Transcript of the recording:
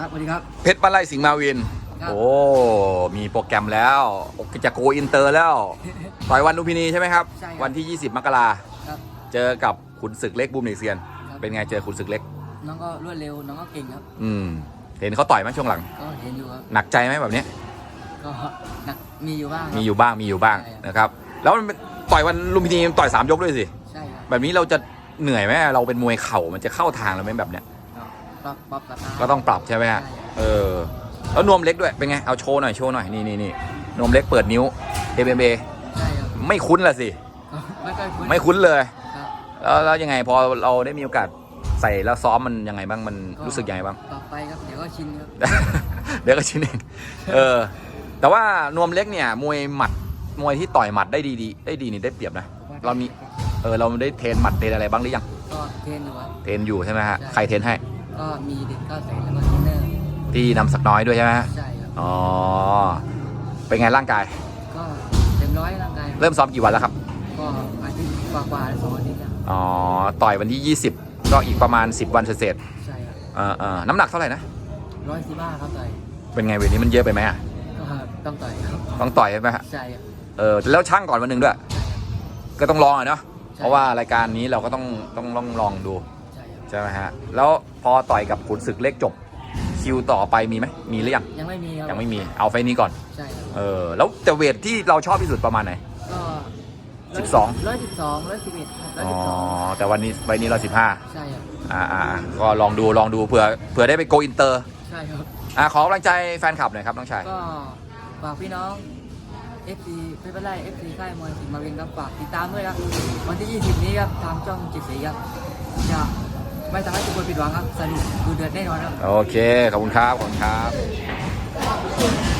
ครับสวัสดีครับ เพชรบ้านไร่สิงห์มาวิน ครับ โอ้ มีโปรแกรมแล้วจะโกอินเตอร์แล้ว ต่อยวันลุมพินีใช่ไหมครับ ใช่ครับวันที่ 20 มกราครับ เจอกับขุนศึกเล็กบูมเนเซียน ครับ เป็นไงเจอขุนศึกเล็ก น้องก็รวดเร็วน้องก็เก่งครับ อืม เห็นเขาต่อยไหมช่วงหลัง ก็เห็นอยู่ครับหนักใจไหมแบบนี้ก็หนักมีอยู่บ้างครับ มีอยู่บ้าง มีอยู่บ้างใช่ครับนะครับ แล้วมันต่อยวันลุมพินีมันต่อยสามยกด้วยสิ ใช่ครับแบบนี้เราจะเหนื่อยไหมเราเป็นมวยเข่ามันจะเข้าทางเราไหมแบบเนี้ยก็ ปรับปรับสไตล์ก็ต้องปรับใช่ไหมฮะใช่ครับเออแล้วนวมเล็กด้วยเป็นไงเอาโชว์หน่อยโชว์หน่อยนี่นี่นี่นวมเล็กเปิดนิ้ว MMA ใช่ครับไม่คุ้นละสิก็ไม่ค่อยคุ้นไม่คุ้นเลย ครับ แล้วแล้วยังไงพอเราได้มีโอกาสใส่แล้วซ้อมมันยังไงบ้างมันรู้สึกยังไงบ้าง ปรับไปครับ เดี๋ยวก็ชินครับเดี๋ยวก็ชินเองเออ แต่ว่านวมเล็กเนี่ย มวยหมัดมวยที่ต่อยหมัดได้ดีดีได้ดีนี่ได้เปรียบนะ เรามี เออเราได้เทรนหมัดเทรนอะไรบ้างหรือยัง ก็เทรนอยู่ครับ เทรนอยู่ใช่ไหมฮะใช่ ใครเทรนให้ ก็มีเด็กเก้าแสนแล้วก็เทรนเนอร์ที่นำสักน้อยด้วยใช่ไหมฮะใช่ครับอ๋อ เป็นไงร่างกาย ก็เต็มร้อยร่างกายเริ่มซ้อมกี่วันแล้วครับ ก็อาทิตย์กว่าๆสองอาทิตย์ครับอ๋อ ต่อยวันที่ 20 ก็อีกประมาณ 10 วันเศษใช่ครับๆเออเออน้ำหนักเท่าไหร่นะ ร้อยสิบห้าครับต่อยเป็นไงเวทนี้มันเยอะไปไหมอะ ก็ต้องต่อยครับต้องต่อยใช่ไหมฮะใช่ครับเออแล้วช่างก่อนวันหนึ่งด้วยใช่ครับก็ต้องลองอะเนาะใช่เพราะว่ารายการนี้เราก็ต้องต้องลองลองดู ใช่ครับใช่ไหมฮะ แล้วพอต่อยกับขุนศึกเล็กจบ คิวต่อไปมีไหมมีหรือยังยังไม่มีครับยังไม่มีเอาไฟล์นี้ก่อน ใช่ครับเออ แล้วแต่เวทที่เราชอบที่สุดประมาณไหน ก็สิบสอง ร้อยสิบสองร้อยสิบเอ็ดร้อยอ๋อสิบสองแต่วันนี้ไฟล์นี้เราสิบห้าใช่ครับอ่าอ่าก็ลองดูลองดูเผื่อเผื่อได้ไปโกอินเตอร์ใช่ครับ อ่าขอกำลังใจแฟนคลับหน่อยครับน้องชาย ก็ฝากพี่น้อง FC เพชรบ้านไร่ FC ค่ายมวยสิงห์มาเวงครับฝากติดตามด้วยครับ วันที่ 20 นี้ครับ ทางช่องจิตสีครับจะ ไม่ทำให้ทุกคนผิดหวังครับ สนุกดูเดือดแน่นอนครับ โอเค ขอบคุณครับ ขอบคุณครับ